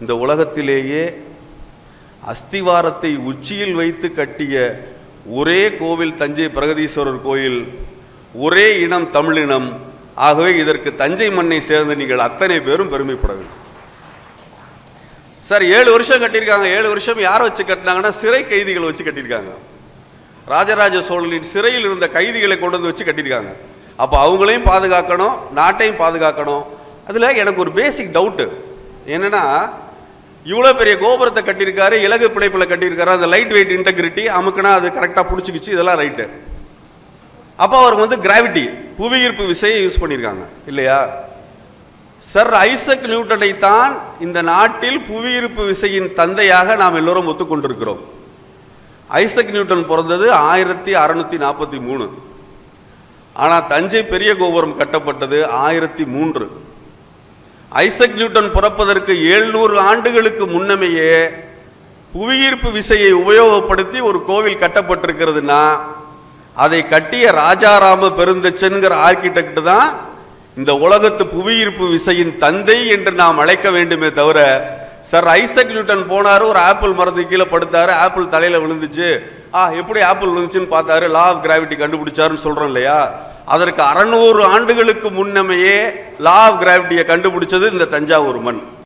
இந்த உலகத்திலேயே அஸ்திவாரத்தை உச்சியில் வைத்து கட்டிய ஒரே கோவில் தஞ்சை பிரகதீஸ்வரர் கோயில் ஒரே இனம் தமிழினம் ஆகவே இதற்கு தஞ்சை மண்ணை சேர்ந்த நீங்கள் அத்தனை பேரும் பெருமைப்பட வேண்டும் சார் ஏழு வருஷம் கட்டியிருக்காங்க. ஏழு வருஷம் யாரை வச்சு கட்டினாங்கன்னா சிறை கைதிகளை வச்சு கட்டியிருக்காங்க. ராஜராஜ சோழனின் சிறையில் இருந்த கைதிகளை கொண்டு வந்து வச்சு கட்டியிருக்காங்க. அப்போ அவங்களையும் பாதுகாக்கணும் நாட்டையும் பாதுகாக்கணும். அதில் எனக்கு ஒரு பேசிக் டவுட்டு என்னென்னா இவ்வளோ பெரிய கோபுரத்தை கட்டியிருக்காரு இலகு பிழைப்பில் கட்டியிருக்காரு அந்த லைட் வெயிட் இன்டெகிரிட்டி அமுக்குனா அது கரெக்டாக பிடிச்சிக்கிச்சு இதெல்லாம் ரைட்டு அப்போ அவர் வந்து கிராவிட்டி புவியீர்ப்பு விசையை யூஸ் பண்ணியிருக்காங்க இல்லையா? சர் ஐசக் நியூட்டனை தான் இந்த நாட்டில் புவியீர்ப்பு விசையின் தந்தையாக நாம் எல்லோரும் ஒத்துக்கொண்டிருக்கிறோம். ஐசக் நியூட்டன் பிறந்தது ஆயிரத்தி அறநூற்றி நாற்பத்தி மூணு. ஆனால் தஞ்சை பெரிய கோபுரம் கட்டப்பட்டது ஆயிரத்தி மூன்று. ஐசக் நியூட்டன் பிறப்பதற்கு எழுநூறு ஆண்டுகளுக்கு முன்னமேயே புவியீர்ப்பு விசையை உபயோகப்படுத்தி ஒரு கோவில் கட்டப்பட்டிருக்கிறதுனா அதை கட்டிய ராஜாராம பெருந்தச்சன்கிற ஆர்கிடெக்ட் தான் இந்த உலகத்து புவியீர்ப்பு விசையின் தந்தை என்று நாம் அழைக்க வேண்டுமே தவிர சார் ஐசக் நியூட்டன் போனார் ஒரு ஆப்பிள் மரத்து கீழே படுத்தார் ஆப்பிள் தலையில் விழுந்துச்சு. ஆ எப்படி ஆப்பிள் விழுந்துச்சுன்னு பார்த்தாரு லா ஆஃப் கிராவிட்டி கண்டுபிடிச்சாருன்னு சொல்கிறோம் இல்லையா? அதற்கு அறநூறு ஆண்டுகளுக்கு முன்னமையே லா ஆஃப் கிராவிட்டியை கண்டுபிடிச்சது இந்த தஞ்சாவூர் மண்.